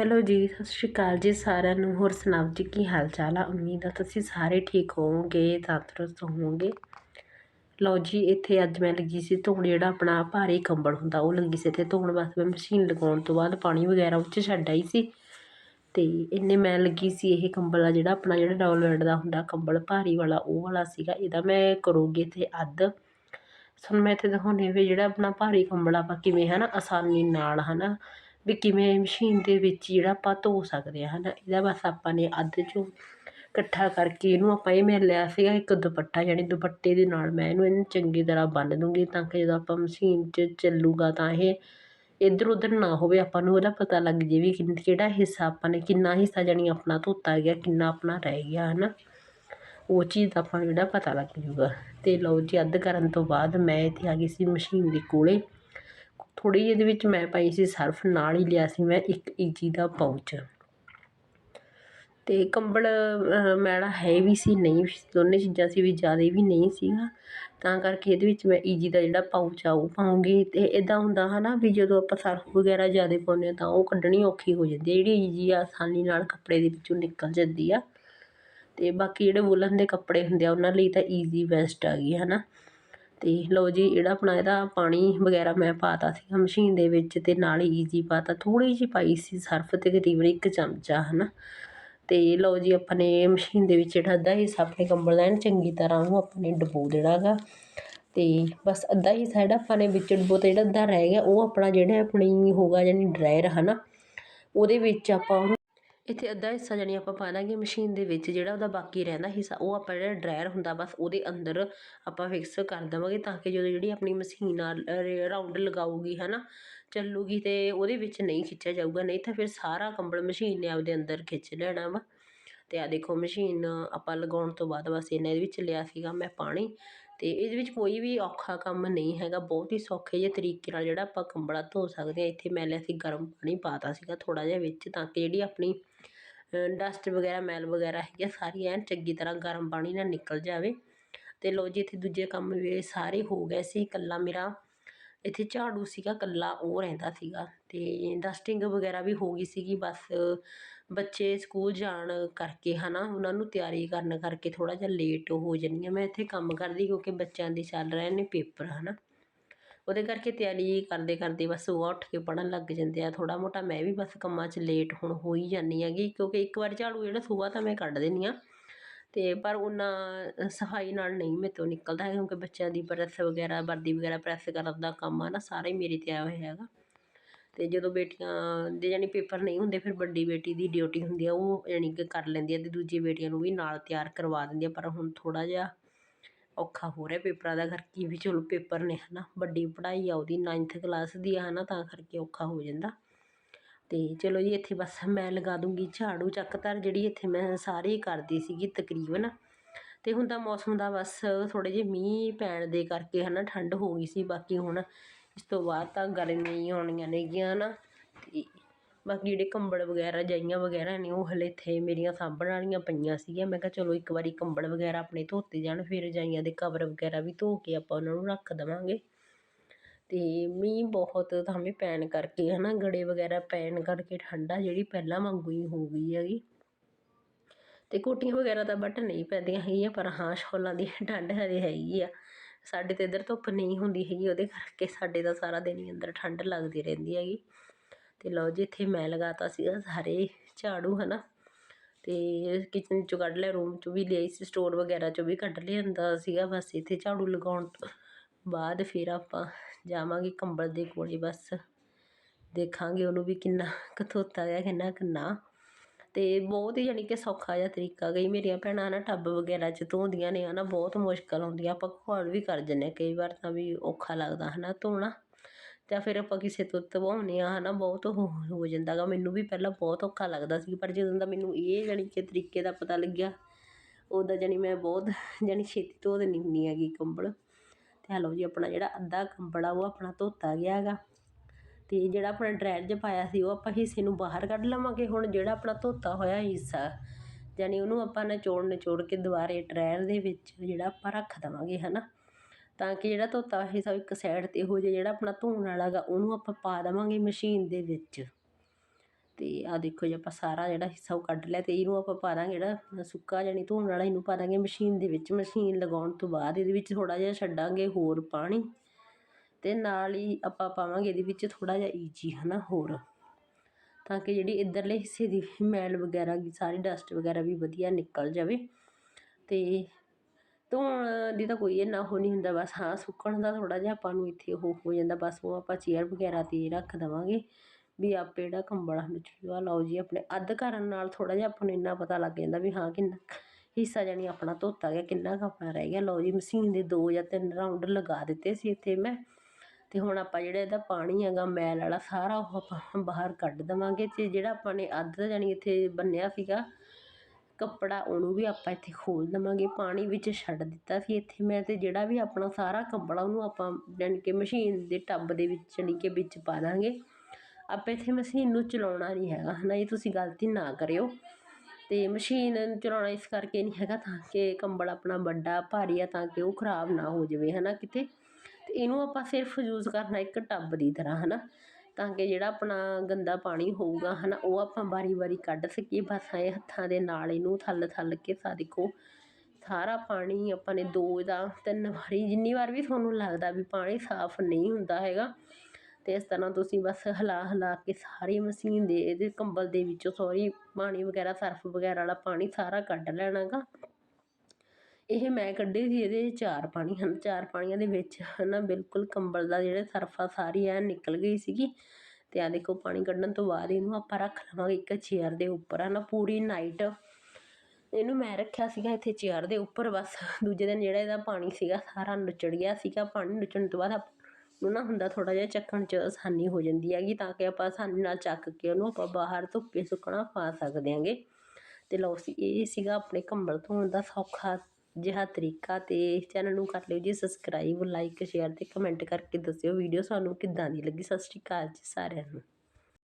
Hello ਜੀ, ਸਤਿ ਸ਼੍ਰੀ ਅਕਾਲ ਜੀ ਸਾਰਿਆਂ ਨੂੰ। ਹੋਰ ਸੁਣਾਓ ਜੀ, ਕੀ ਹਾਲ ਚਾਲ ਆ? ਉਮੀਦ ਆ ਤੁਸੀਂ ਸਾਰੇ ਠੀਕ ਹੋਵੋਗੇ, ਤੰਦਰੁਸਤ ਹੋਵੋਗੇ। ਲਓ ਜੀ, ਇੱਥੇ ਅੱਜ ਮੈਂ ਲੱਗੀ ਸੀ ਧੋਣ, ਜਿਹੜਾ ਆਪਣਾ ਭਾਰੀ ਕੰਬਲ ਹੁੰਦਾ, ਉਹ ਲੱਗੀ ਸੀ ਇੱਥੇ ਧੋਣ ਵਾਸਤੇ। ਮੈਂ ਮਸ਼ੀਨ ਲਗਾਉਣ ਤੋਂ ਬਾਅਦ ਪਾਣੀ ਵਗੈਰਾ ਉੱਚ ਛੱਡ ਆਈ ਸੀ। ਤੇ ਇੰਨੇ ਮੈਂ ਲੱਗੀ ਸੀ, ਇਹ ਕੰਬਲ ਆ ਜਿਹੜਾ ਆਪਣਾ, ਜਿਹੜਾ ਡਬਲ ਬੈੱਡ ਦਾ ਹੁੰਦਾ, ਕੰਬਲ ਭਾਰੀ ਵਾਲਾ, ਉਹ ਵਾਲਾ ਸੀਗਾ। ਇਹਦਾ ਮੈਂ ਕਰੂੰਗੀ ਇੱਥੇ ਅੱਧ। ਤੁਹਾਨੂੰ ਮੈਂ ਇੱਥੇ ਦਿਖਾਉਂਦੀ ਵੀ ਜਿਹੜਾ ਆਪਣਾ ਭਾਰੀ ਕੰਬਲ ਆਪਾਂ ਕਿਵੇਂ ਹੈ ਨਾ ਆਸਾਨੀ ਨਾਲ ਹੈ ਨਾ ਵੀ ਕਿਵੇਂ ਮਸ਼ੀਨ ਦੇ ਵਿੱਚ ਜਿਹੜਾ ਆਪਾਂ ਧੋ ਸਕਦੇ ਹਾਂ ਹੈ ਨਾ ਇਹਦਾ ਬਸ ਆਪਾਂ ਨੇ ਅੱਧ 'ਚੋਂ ਇਕੱਠਾ ਕਰਕੇ ਇਹਨੂੰ ਆਪਾਂ ਇਹ ਮੈਂ ਲਿਆ ਸੀਗਾ ਇੱਕ ਦੁਪੱਟਾ, ਯਾਨੀ ਦੁਪੱਟੇ ਦੇ ਨਾਲ ਮੈਂ ਇਹਨੂੰ ਇਹਨੂੰ ਚੰਗੀ ਤਰ੍ਹਾਂ ਬੰਨ੍ਹ ਦੂੰਗੀ ਤਾਂ ਕਿ ਜਦੋਂ ਆਪਾਂ ਮਸ਼ੀਨ 'ਚ ਚੱਲੂਗਾ ਤਾਂ ਇਹ ਇੱਧਰ ਉੱਧਰ ਨਾ ਹੋਵੇ, ਆਪਾਂ ਨੂੰ ਉਹਦਾ ਪਤਾ ਲੱਗ ਜੇ ਵੀ ਕਿੰਨ, ਕਿਹੜਾ ਹਿੱਸਾ ਆਪਾਂ ਨੇ, ਕਿੰਨਾ ਹਿੱਸਾ ਜਾਣੀ ਆਪਣਾ ਧੋਤਾ ਗਿਆ, ਕਿੰਨਾ ਆਪਣਾ ਰਹਿ ਗਿਆ ਹੈ ਨਾ ਉਹ ਚੀਜ਼ ਦਾ ਆਪਾਂ ਨੂੰ ਜਿਹੜਾ ਪਤਾ ਲੱਗ ਜੂਗਾ ਅਤੇ ਲਓ ਜੀ, ਅੱਧ ਕਰਨ ਤੋਂ ਬਾਅਦ ਮੈਂ ਇੱਥੇ ਆ ਗਈ ਸੀ ਮਸ਼ੀਨ ਦੇ ਕੋਲੇ। ਥੋੜ੍ਹੀ ਜਿਹੀ ਇਹਦੇ ਵਿੱਚ ਮੈਂ ਪਾਈ ਸੀ ਸਰਫ, ਨਾਲ ਹੀ ਲਿਆ ਸੀ ਮੈਂ ਇੱਕ ਈਜੀ ਦਾ ਪਾਊਚ। ਅਤੇ ਕੰਬਲ ਮੈਲਾ ਹੈ ਵੀ ਸੀ, ਨਹੀਂ ਵੀ ਦੋਨੇ ਚੀਜ਼ਾਂ ਸੀ ਵੀ ਜ਼ਿਆਦਾ ਵੀ ਨਹੀਂ ਸੀਗਾ ਤਾਂ ਕਰਕੇ ਇਹਦੇ ਵਿੱਚ ਮੈਂ ਈਜੀ ਦਾ ਜਿਹੜਾ ਪਾਊਚ ਆ, ਉਹ ਪਾਊਂਗੀ। ਅਤੇ ਇੱਦਾਂ ਹੁੰਦਾ ਹੈ ਨਾ ਵੀ ਜਦੋਂ ਆਪਾਂ ਸਰਫ ਵਗੈਰਾ ਜ਼ਿਆਦਾ ਪਾਉਂਦੇ ਹਾਂ ਤਾਂ ਉਹ ਕੱਢਣੀ ਔਖੀ ਹੋ ਜਾਂਦੀ ਹੈ। ਜਿਹੜੀ ਈਜੀ ਆ, ਆਸਾਨੀ ਨਾਲ ਕੱਪੜੇ ਦੇ ਵਿੱਚੋਂ ਨਿਕਲ ਜਾਂਦੀ ਆ। ਅਤੇ ਬਾਕੀ ਜਿਹੜੇ ਵੂਲਨ ਦੇ ਕੱਪੜੇ ਹੁੰਦੇ ਆ, ਉਹਨਾਂ ਲਈ ਤਾਂ ਈਜ਼ੀ ਬੈਸਟ ਆ ਗਈ ਹੈ ਨਾ ਅਤੇ ਲਓ ਜੀ, ਜਿਹੜਾ ਆਪਣਾ ਇਹਦਾ ਪਾਣੀ ਵਗੈਰਾ ਮੈਂ ਪਾਤਾ ਸੀਗਾ ਮਸ਼ੀਨ ਦੇ ਵਿੱਚ ਅਤੇ ਨਾਲ ਹੀ ਈਜੀ ਪਾਤਾ। ਥੋੜ੍ਹੀ ਜਿਹੀ ਪਾਈ ਸੀ ਸਰਫ ਅਤੇ ਤਕਰੀਬਨ ਇੱਕ ਚਮਚਾ ਹੈ ਨਾ ਅਤੇ ਲਓ ਜੀ ਆਪਾਂ ਨੇ ਮਸ਼ੀਨ ਦੇ ਵਿੱਚ ਜਿਹੜਾ ਅੱਧਾ ਹਿੱਸਾ ਆਪਣੇ ਕੰਬਲ ਦਾ ਐਨ ਚੰਗੀ ਤਰ੍ਹਾਂ ਉਹਨੂੰ ਆਪਾਂ ਨੇ ਡਬੋ ਦੇਣਾ ਗਾ। ਅਤੇ ਬਸ ਅੱਧਾ ਹਿੱਸਾ ਜਿਹੜਾ ਆਪਾਂ ਨੇ ਵਿੱਚ ਡੁਬੋ ਤਾ ਜਿਹੜਾ ਅੱਧਾ ਰਹਿ ਗਿਆ, ਉਹ ਆਪਣਾ ਜਿਹੜਾ ਆਪਣੀ ਹੋਗਾ ਯਾਨੀ ਡਰਾਇਰ ਹੈ ਨਾ ਉਹਦੇ ਵਿੱਚ ਆਪਾਂ ਉਹਨੂੰ ਇੱਥੇ ਅੱਧਾ ਹਿੱਸਾ ਜਾਣੀ ਆਪਾਂ ਪਾ ਦਾਂਗੇ ਮਸ਼ੀਨ ਦੇ ਵਿੱਚ, ਜਿਹੜਾ ਉਹਦਾ ਬਾਕੀ ਰਹਿੰਦਾ ਹਿੱਸਾ, ਉਹ ਆਪਾਂ ਜਿਹੜਾ ਡਰਾਇਰ ਹੁੰਦਾ, ਬਸ ਉਹਦੇ ਅੰਦਰ ਆਪਾਂ ਫਿਕਸ ਕਰ ਦੇਵਾਂਗੇ ਤਾਂ ਕਿ ਜਦੋਂ ਜਿਹੜੀ ਆਪਣੀ ਮਸ਼ੀਨ ਆ ਰਾਊਂਡ ਲਗਾਊਗੀ ਹੈ ਨਾ ਚੱਲੂਗੀ ਅਤੇ ਉਹਦੇ ਵਿੱਚ ਨਹੀਂ ਖਿੱਚਿਆ ਜਾਊਗਾ, ਨਹੀਂ ਤਾਂ ਫਿਰ ਸਾਰਾ ਕੰਬਲ ਮਸ਼ੀਨ ਨੇ ਆਪਦੇ ਅੰਦਰ ਖਿੱਚ ਲੈਣਾ ਵਾ। ਅਤੇ ਆ ਦੇਖੋ ਮਸ਼ੀਨ ਆਪਾਂ ਲਗਾਉਣ ਤੋਂ ਬਾਅਦ ਬਸ ਇਹਨਾਂ ਦੇ ਵਿੱਚ ਲਿਆ ਸੀਗਾ ਮੈਂ ਪਾਣੀ। ਅਤੇ ਇਹਦੇ ਵਿੱਚ ਕੋਈ ਵੀ ਔਖਾ ਕੰਮ ਨਹੀਂ ਹੈਗਾ, ਬਹੁਤ ਹੀ ਸੌਖੇ ਜਿਹੇ ਤਰੀਕੇ ਨਾਲ ਜਿਹੜਾ ਆਪਾਂ ਕੰਬਲਾ ਧੋ ਸਕਦੇ ਹਾਂ। ਇੱਥੇ ਮੈਂ ਲਿਆ ਸੀ ਗਰਮ ਪਾਣੀ ਪਾਤਾ ਸੀਗਾ ਥੋੜ੍ਹਾ ਜਿਹਾ ਵਿੱਚ, ਤਾਂ ਕਿ ਜਿਹੜੀ ਆਪਣੀ ਡਸਟ ਵਗੈਰਾ, ਮੈਲ ਵਗੈਰਾ ਹੈਗੀ ਆ, ਸਾਰੀ ਐਨ ਚੰਗੀ ਤਰ੍ਹਾਂ ਗਰਮ ਪਾਣੀ ਨਾਲ ਨਿਕਲ ਜਾਵੇ। ਅਤੇ ਲਓ ਜੀ, ਇੱਥੇ ਦੂਜੇ ਕੰਮ ਵੀ ਸਾਰੇ ਹੋ ਗਏ ਸੀ। ਇਕੱਲਾ ਮੇਰਾ ਇੱਥੇ ਝਾੜੂ ਸੀਗਾ, ਇਕੱਲਾ ਉਹ ਰਹਿੰਦਾ ਸੀਗਾ ਅਤੇ ਡਸਟਿੰਗ ਵਗੈਰਾ ਵੀ ਹੋ ਗਈ ਸੀਗੀ, ਬਸ ਬੱਚੇ ਸਕੂਲ ਜਾਣ ਕਰਕੇ ਹੈ ਨਾ ਉਹਨਾਂ ਨੂੰ ਤਿਆਰੀ ਕਰਨ ਕਰਕੇ ਥੋੜ੍ਹਾ ਜਿਹਾ ਲੇਟ ਹੋ ਜਾਂਦੀ ਹਾਂ ਮੈਂ ਇੱਥੇ ਕੰਮ ਕਰਦੀ ਕਿਉਂਕਿ ਬੱਚਿਆਂ ਦੇ ਚੱਲ ਰਹੇ ਨੇ ਪੇਪਰ ਹੈ ਨਾ ਉਹਦੇ ਕਰਕੇ ਤਿਆਰੀ ਕਰਦੇ ਕਰਦੇ ਬਸ ਉਹ ਉੱਠ ਕੇ ਪੜ੍ਹਨ ਲੱਗ ਜਾਂਦੇ ਆ। ਥੋੜ੍ਹਾ ਮੋਟਾ ਮੈਂ ਵੀ ਬਸ ਕੰਮਾਂ 'ਚ ਲੇਟ ਹੁਣ ਹੋ ਹੀ ਜਾਂਦੀ ਹੈਗੀ ਕਿਉਂਕਿ ਇੱਕ ਵਾਰ ਝਾੜੂ ਜਿਹੜਾ ਸੁਬਾਹ ਤਾਂ ਮੈਂ ਕੱਢ ਦਿੰਦੀ ਹਾਂ। ਅਤੇ ਪਰ ਉਹਨਾਂ ਸਫ਼ਾਈ ਨਾਲ ਨਹੀਂ ਮੇਰੇ ਤੋਂ ਨਿਕਲਦਾ ਹੈ ਕਿਉਂਕਿ ਬੱਚਿਆਂ ਦੀ ਪ੍ਰੈੱਸ ਵਗੈਰਾ, ਵਰਦੀ ਵਗੈਰਾ ਪ੍ਰੈੱਸ ਕਰਨ ਦਾ ਕੰਮ ਆ ਨਾ, ਸਾਰਾ ਹੀ ਮੇਰੇ 'ਤੇ ਆਇਆ ਹੋਇਆ ਹੈਗਾ। ਅਤੇ ਜਦੋਂ ਬੇਟੀਆਂ ਦੇ ਯਾਨੀ ਪੇਪਰ ਨਹੀਂ ਹੁੰਦੇ, ਫਿਰ ਵੱਡੀ ਬੇਟੀ ਦੀ ਡਿਊਟੀ ਹੁੰਦੀ ਆ, ਉਹ ਯਾਨੀ ਕਿ ਕਰ ਲੈਂਦੀ ਆ ਅਤੇ ਦੂਜੀ ਬੇਟੀਆਂ ਨੂੰ ਵੀ ਨਾਲ ਤਿਆਰ ਕਰਵਾ ਦਿੰਦੀ ਆ, ਪਰ ਹੁਣ ਥੋੜ੍ਹਾ ਜਿਹਾ ਔਖਾ ਹੋ ਰਿਹਾ ਪੇਪਰਾਂ ਦਾ ਕਰਕੇ ਵੀ ਚਲੋ ਪੇਪਰ ਨੇ ਹੈ ਨਾ ਵੱਡੀ ਪੜ੍ਹਾਈ ਆ ਉਹਦੀ ਨਾਈਨਥ ਕਲਾਸ ਦੀ ਆ ਹੈ ਨਾ ਤਾਂ ਕਰਕੇ ਔਖਾ ਹੋ ਜਾਂਦਾ। ਅਤੇ ਚਲੋ ਜੀ ਇੱਥੇ ਬਸ ਮੈਂ ਲਗਾ ਦੂੰਗੀ ਝਾੜੂ ਚੱਕ ਧਰ, ਜਿਹੜੀ ਇੱਥੇ ਮੈਂ ਸਾਰੇ ਕਰਦੀ ਸੀਗੀ ਤਕਰੀਬਨ। ਅਤੇ ਹੁਣ ਤਾਂ ਮੌਸਮ ਦਾ ਬਸ ਥੋੜ੍ਹੇ ਜਿਹੇ ਮੀਂਹ ਪੈਣ ਦੇ ਕਰਕੇ ਹੈ ਨਾ ਠੰਡ ਹੋ ਗਈ ਸੀ, ਬਾਕੀ ਹੁਣ ਇਸ ਤੋਂ ਬਾਅਦ ਤਾਂ ਗਰਮੀ ਆਉਣੀਆਂ ਨੇਗੀਆਂ ਨਾ ਅਤੇ ਬਾਕੀ ਜਿਹੜੇ ਕੰਬਲ ਵਗੈਰਾ ਰਜਾਈਆਂ ਵਗੈਰਾ ਨੇ ਉਹ ਹਲੇ ਇੱਥੇ ਮੇਰੀਆਂ ਸਾਂਭਣ ਵਾਲੀਆਂ ਪਈਆਂ ਸੀਗੀਆਂ। ਮੈਂ ਕਿਹਾ ਚਲੋ ਇੱਕ ਵਾਰੀ ਕੰਬਲ ਵਗੈਰਾ ਆਪਣੇ ਧੋਤੇ ਜਾਣ, ਫਿਰ ਰਜਾਈਆਂ ਦੇ ਕਵਰ ਵਗੈਰਾ ਵੀ ਧੋ ਕੇ ਆਪਾਂ ਉਹਨਾਂ ਨੂੰ ਰੱਖ ਦੇਵਾਂਗੇ। ਅਤੇ ਮੀਂਹ ਬਹੁਤ ਥਾਵੇਂ ਪੈਣ ਕਰਕੇ ਹੈ ਨਾ ਗੜੇ ਵਗੈਰਾ ਪੈਣ ਕਰਕੇ ਠੰਡ ਆ ਜਿਹੜੀ ਪਹਿਲਾਂ ਵਾਂਗੂ ਹੀ ਹੋ ਗਈ ਹੈਗੀ। ਅਤੇ ਕੋਟੀਆਂ ਵਗੈਰਾ ਤਾਂ ਬਟ ਨਹੀਂ ਪੈਂਦੀਆਂ ਹੈਗੀਆਂ, ਪਰ ਹਾਂ, ਸ਼ੋਲਾਂ ਦੀ ਠੰਡ ਹਜੇ ਹੈਗੀ ਆ। ਸਾਡੇ ਤਾਂ ਇੱਧਰ ਧੁੱਪ ਨਹੀਂ ਹੁੰਦੀ ਹੈਗੀ, ਉਹਦੇ ਕਰਕੇ ਸਾਡੇ ਤਾਂ ਸਾਰਾ ਦਿਨ ਹੀ ਅੰਦਰ ਠੰਡ ਲੱਗਦੀ ਰਹਿੰਦੀ ਹੈਗੀ। ਅਤੇ ਲਓ ਜੀ, ਇੱਥੇ ਮੈਂ ਲਗਾਤਾ ਸੀਗਾ ਸਾਰੇ ਝਾੜੂ ਹੈ ਨਾ ਅਤੇ ਕਿਚਨ 'ਚੋਂ ਕੱਢ ਲਿਆ, ਰੂਮ 'ਚੋਂ ਵੀ ਲਿਆਈ ਸੀ, ਸਟੋਰ ਵਗੈਰਾ 'ਚੋਂ ਵੀ ਕੱਢ ਲਿਆਂਦਾ ਸੀਗਾ। ਬਸ ਇੱਥੇ ਝਾੜੂ ਲਗਾਉਣ ਤੋਂ ਬਾਅਦ ਫਿਰ ਆਪਾਂ ਜਾਵਾਂਗੇ ਕੰਬਲ ਦੇ ਕੋਲੇ ਬਸ। ਦੇਖਾਂਗੇ ਉਹਨੂੰ ਵੀ ਕਿੰਨਾ ਕੁ ਧੋਤਾ ਗਿਆ, ਕਿੰਨਾ ਕੁ ਨਾ। ਅਤੇ ਬਹੁਤ ਹੀ ਜਾਣੀ ਕਿ ਸੌਖਾ ਜਿਹਾ ਤਰੀਕਾ ਕਈ ਮੇਰੀਆਂ ਭੈਣਾਂ ਨਾ ਟੱਬ ਵਗੈਰਾ 'ਚ ਧੋਂਦੀਆਂ ਨੇ ਹੈ ਨਾ ਬਹੁਤ ਮੁਸ਼ਕਿਲ ਆਉਂਦੀ ਆ। ਆਪਾਂ ਘੋਲ ਵੀ ਕਰ ਜਾਂਦੇ ਹਾਂ, ਕਈ ਵਾਰ ਤਾਂ ਵੀ ਔਖਾ ਲੱਗਦਾ ਹੈ ਨਾ ਧੋਣਾ। ਜਾਂ ਫਿਰ ਆਪਾਂ ਕਿਸੇ ਤੋਂ ਧਵਾਉਂਦੇ ਹਾਂ ਹੈ ਨਾ ਬਹੁਤ ਹੋ ਹੋ ਜਾਂਦਾ ਗਾ। ਮੈਨੂੰ ਵੀ ਪਹਿਲਾਂ ਬਹੁਤ ਔਖਾ ਲੱਗਦਾ ਸੀ, ਪਰ ਜਦੋਂ ਦਾ ਮੈਨੂੰ ਇਹ ਜਾਣੀ ਕਿ ਤਰੀਕੇ ਦਾ ਪਤਾ ਲੱਗਿਆ, ਉਦੋਂ ਜਾਣੀ ਮੈਂ ਬਹੁਤ ਜਾਣੀ ਛੇਤੀ ਧੋ ਦਿੰਦੀ ਹੁੰਦੀ ਹੈਗੀ ਕੰਬਲ। ਅਤੇ ਲਓ ਜੀ, ਆਪਣਾ ਜਿਹੜਾ ਅੱਧਾ ਕੰਬਲ ਆ, ਉਹ ਆਪਣਾ ਧੋਤਾ ਗਿਆ ਹੈਗਾ। ਅਤੇ ਜਿਹੜਾ ਆਪਣਾ ਡਰੈਰ 'ਚ ਪਾਇਆ ਸੀ, ਉਹ ਆਪਾਂ ਹਿੱਸੇ ਨੂੰ ਬਾਹਰ ਕੱਢ ਲਵਾਂਗੇ। ਹੁਣ ਜਿਹੜਾ ਆਪਣਾ ਧੋਤਾ ਹੋਇਆ ਹਿੱਸਾ, ਯਾਨੀ ਉਹਨੂੰ ਆਪਾਂ ਨਿਚੋੜ ਨਿਚੋੜ ਕੇ ਦੁਬਾਰੇ ਡਰਾਇਰ ਦੇ ਵਿੱਚ ਜਿਹੜਾ ਆਪਾਂ ਰੱਖ ਦੇਵਾਂਗੇ ਹੈ ਨਾ ਤਾਂ ਕਿ ਜਿਹੜਾ ਧੋਤਾ ਹਿੱਸਾ ਇੱਕ ਸਾਈਡ 'ਤੇ ਹੋ ਜਾਏ ਜਿਹੜਾ ਆਪਣਾ ਧੋਣ ਵਾਲਾ ਗਾ ਉਹਨੂੰ ਆਪਾਂ ਪਾ ਦੇਵਾਂਗੇ ਮਸ਼ੀਨ ਦੇ ਵਿੱਚ। ਅਤੇ ਆਹ ਦੇਖੋ ਜੀ, ਆਪਾਂ ਸਾਰਾ ਜਿਹੜਾ ਹਿੱਸਾ ਉਹ ਕੱਢ ਲਿਆ ਅਤੇ ਇਹਨੂੰ ਆਪਾਂ ਪਾ ਦਾਂਗੇ ਜਿਹੜਾ ਸੁੱਕਾ ਜਾਣੀ ਧੋਣ ਵਾਲਾ, ਇਹਨੂੰ ਪਾ ਦਾਂਗੇ ਮਸ਼ੀਨ ਦੇ ਵਿੱਚ। ਮਸ਼ੀਨ ਲਗਾਉਣ ਤੋਂ ਬਾਅਦ ਇਹਦੇ ਵਿੱਚ ਥੋੜ੍ਹਾ ਜਿਹਾ ਛੱਡਾਂਗੇ ਹੋਰ ਪਾਣੀ ਅਤੇ ਨਾਲ ਹੀ ਆਪਾਂ ਪਾਵਾਂਗੇ ਇਹਦੇ ਵਿੱਚ ਥੋੜ੍ਹਾ ਜਿਹਾ ਈਜੀ ਹੈ ਨਾ ਹੋਰ। ਤਾਂ ਕਿ ਜਿਹੜੀ ਇੱਧਰਲੇ ਹਿੱਸੇ ਦੀ ਮੈਲ ਵਗੈਰਾ ਵੀ, ਸਾਰੀ ਡਸਟ ਵਗੈਰਾ ਵੀ ਵਧੀਆ ਨਿਕਲ ਜਾਵੇ। ਅਤੇ ਧੋਣ ਦੀ ਤਾਂ ਕੋਈ ਇੰਨਾ ਉਹ ਨਹੀਂ ਹੁੰਦਾ, ਬਸ ਹਾਂ, ਸੁੱਕਣ ਦਾ ਥੋੜ੍ਹਾ ਜਿਹਾ ਆਪਾਂ ਨੂੰ ਇੱਥੇ ਉਹ ਹੋ ਜਾਂਦਾ, ਬਸ ਉਹ ਆਪਾਂ ਚੇਅਰ ਵਗੈਰਾ ਤੇ ਰੱਖ ਦੇਵਾਂਗੇ। ਵੀ ਆਪੇ ਜਿਹੜਾ ਕੰਬਲ ਨੁਚੜੂਆ ਲਓ ਜੀ, ਆਪਣੇ ਅੱਧ ਕਰਨ ਨਾਲ ਥੋੜ੍ਹਾ ਜਿਹਾ ਆਪਾਂ ਨੂੰ ਇੰਨਾ ਪਤਾ ਲੱਗ ਜਾਂਦਾ ਵੀ ਹਾਂ ਕਿੰਨਾ ਹਿੱਸਾ ਜਾਨੀ ਆਪਣਾ ਧੋਤਾ ਗਿਆ, ਕਿੰਨਾ ਕੁ ਆਪਣਾ ਰਹਿ ਗਿਆ। ਲਓ ਜੀ, ਮਸ਼ੀਨ ਦੇ ਦੋ ਜਾਂ ਤਿੰਨ ਰਾਊਂਡ ਲਗਾ ਦਿੱਤੇ ਸੀ ਇੱਥੇ ਮੈਂ। ਅਤੇ ਹੁਣ ਆਪਾਂ ਜਿਹੜਾ ਇਹਦਾ ਪਾਣੀ ਹੈਗਾ, ਮੈਲ ਵਾਲਾ ਸਾਰਾ ਉਹ ਆਪਾਂ ਬਾਹਰ ਕੱਢ ਦੇਵਾਂਗੇ ਅਤੇ ਜਿਹੜਾ ਆਪਾਂ ਨੇ ਅੱਧ ਜਾਨੀ ਇੱਥੇ ਬੰਨਿਆ ਸੀਗਾ, ਕੱਪੜਾ ਉਹਨੂੰ ਵੀ ਆਪਾਂ ਇੱਥੇ ਖੋਲ ਦੇਵਾਂਗੇ। ਪਾਣੀ ਵਿੱਚ ਛੱਡ ਦਿੱਤਾ ਸੀ ਇੱਥੇ ਮੈਂ ਤੇ ਜਿਹੜਾ ਵੀ ਆਪਣਾ ਸਾਰਾ ਕੱਪੜਾ ਉਹਨੂੰ ਆਪਾਂ ਜਾਣੀ ਕਿ ਮਸ਼ੀਨ ਦੇ ਟੱਬ ਦੇ ਵਿੱਚ ਜਾਣੀ ਕਿ ਵਿੱਚ ਪਾ ਦਾਂਗੇ। ਆਪਾਂ ਇੱਥੇ ਮਸ਼ੀਨ ਨੂੰ ਚਲਾਉਣਾ ਨਹੀਂ ਹੈਗਾ ਹੈ ਨਾ ਇਹ ਤੁਸੀਂ ਗਲਤੀ ਨਾ ਕਰਿਓ। ਅਤੇ ਮਸ਼ੀਨ ਚਲਾਉਣਾ ਇਸ ਕਰਕੇ ਨਹੀਂ ਹੈਗਾ ਤਾਂ ਕਿ ਕੰਬਲ ਆਪਣਾ ਵੱਡਾ, ਭਾਰੀ ਆ ਤਾਂ ਕਿ ਉਹ ਖਰਾਬ ਨਾ ਹੋ ਜਾਵੇ ਹੈ ਨਾ ਕਿਤੇ। ਅਤੇ ਇਹਨੂੰ ਆਪਾਂ ਸਿਰਫ ਯੂਜ਼ ਕਰਨਾ ਇੱਕ ਟੱਬ ਦੀ ਤਰ੍ਹਾਂ ਹੈ ਨਾ ਤਾਂ ਕਿ ਜਿਹੜਾ ਆਪਣਾ ਗੰਦਾ ਪਾਣੀ ਹੋਊਗਾ ਹੈ ਨਾ ਉਹ ਆਪਾਂ ਵਾਰੀ ਵਾਰੀ ਕੱਢ ਸਕੀਏ। ਬਸ ਇਹ ਹੱਥਾਂ ਦੇ ਨਾਲ ਇਹਨੂੰ ਥੱਲ ਥੱਲ ਕੇ ਸਾ ਦੇਖੋ ਸਾਰਾ ਪਾਣੀ ਆਪਾਂ ਨੇ ਦੋ ਦਾ ਤਿੰਨ ਵਾਰੀ, ਜਿੰਨੀ ਵਾਰ ਵੀ ਤੁਹਾਨੂੰ ਲੱਗਦਾ ਵੀ ਪਾਣੀ ਸਾਫ਼ ਨਹੀਂ ਹੁੰਦਾ ਹੈਗਾ ਅਤੇ ਇਸ ਤਰ੍ਹਾਂ ਤੁਸੀਂ ਬਸ ਹਿਲਾ ਹਿਲਾ ਕੇ ਸਾਰੀ ਮਸ਼ੀਨ ਦੇ ਇਹਦੇ ਕੰਬਲ ਦੇ ਵਿੱਚੋਂ ਸੋਰੀ ਪਾਣੀ ਵਗੈਰਾ, ਸਰਫ ਵਗੈਰਾ ਵਾਲਾ ਪਾਣੀ ਸਾਰਾ ਕੱਢ ਲੈਣਾ ਗਾ। ਇਹ ਮੈਂ ਕੱਢੇ ਸੀ ਇਹਦੇ ਚਾਰ ਪਾਣੀ ਹਨ ਚਾਰ ਪਾਣੀਆਂ ਦੇ ਵਿੱਚ ਹਨਾ ਬਿਲਕੁਲ ਕੰਬਲ ਦਾ ਜਿਹੜਾ ਸਰਫਾ ਸਾਰੀ ਐ ਨਿਕਲ ਗਈ ਸੀਗੀ। ਤੇ ਆ ਦੇਖੋ ਪਾਣੀ ਕੱਢਣ ਤੋਂ ਬਾਅਦ ਇਹਨੂੰ ਆਪਾਂ ਰੱਖ ਲਵਾਂਗੇ ਇੱਕ ਚੇਅਰ ਦੇ ਉੱਪਰ ਹਨਾ, ਪੂਰੀ ਨਾਈਟ ਇਹਨੂੰ ਮੈਂ ਰੱਖਿਆ ਸੀਗਾ ਇੱਥੇ ਚੇਅਰ ਦੇ ਉੱਪਰ ਬਸ, ਦੂਜੇ ਦਿਨ ਜਿਹੜਾ ਇਹਦਾ ਪਾਣੀ ਸੀਗਾ ਸਾਰਾ ਨੁਚੜ ਗਿਆ ਸੀਗਾ, ਪਾਣੀ ਨੁਚਣ ਤੋਂ ਬਾਅਦ ਆਪਾਂ ਨੂੰ ਨਾ ਹੁੰਦਾ ਥੋੜਾ ਜਿਹਾ ਚੱਕਣ 'ਚ ਆਸਾਨੀ ਹੋ ਜਾਂਦੀ ਹੈਗੀ ਤਾਂ ਕਿ ਆਪਾਂ ਆਸਾਨੀ ਨਾਲ ਚੱਕ ਕੇ ਉਹਨੂੰ ਆਪਾਂ ਬਾਹਰ ਧੁੱਪੇ ਸੁੱਕਣਾ ਪਾ ਸਕਦੇ ਹਾਂਗੇ। ਤੇ ਲਓ ਸੀ ਇਹ ਸੀਗਾ ਆਪਣੇ ਕੰਬਲ ਧੋਣ ਦਾ ਸੌਖਾ ਜਿਹਾ ਤਰੀਕਾ ਤੇ ਚੈਨਲ ਨੂੰ ਕਰ ਲਿਓ ਜੀ ਸਬਸਕ੍ਰਾਈਬ ਲਾਈਕ ਸ਼ੇਅਰ ਤੇ ਕਮੈਂਟ ਕਰਕੇ ਦੱਸਿਓ ਵੀਡੀਓ ਸਾਨੂੰ ਕਿੱਦਾਂ ਦੀ ਲੱਗੀ। ਸਤਿ ਸ਼੍ਰੀ ਅਕਾਲ ਜੀ ਸਾਰਿਆਂ ਨੂੰ।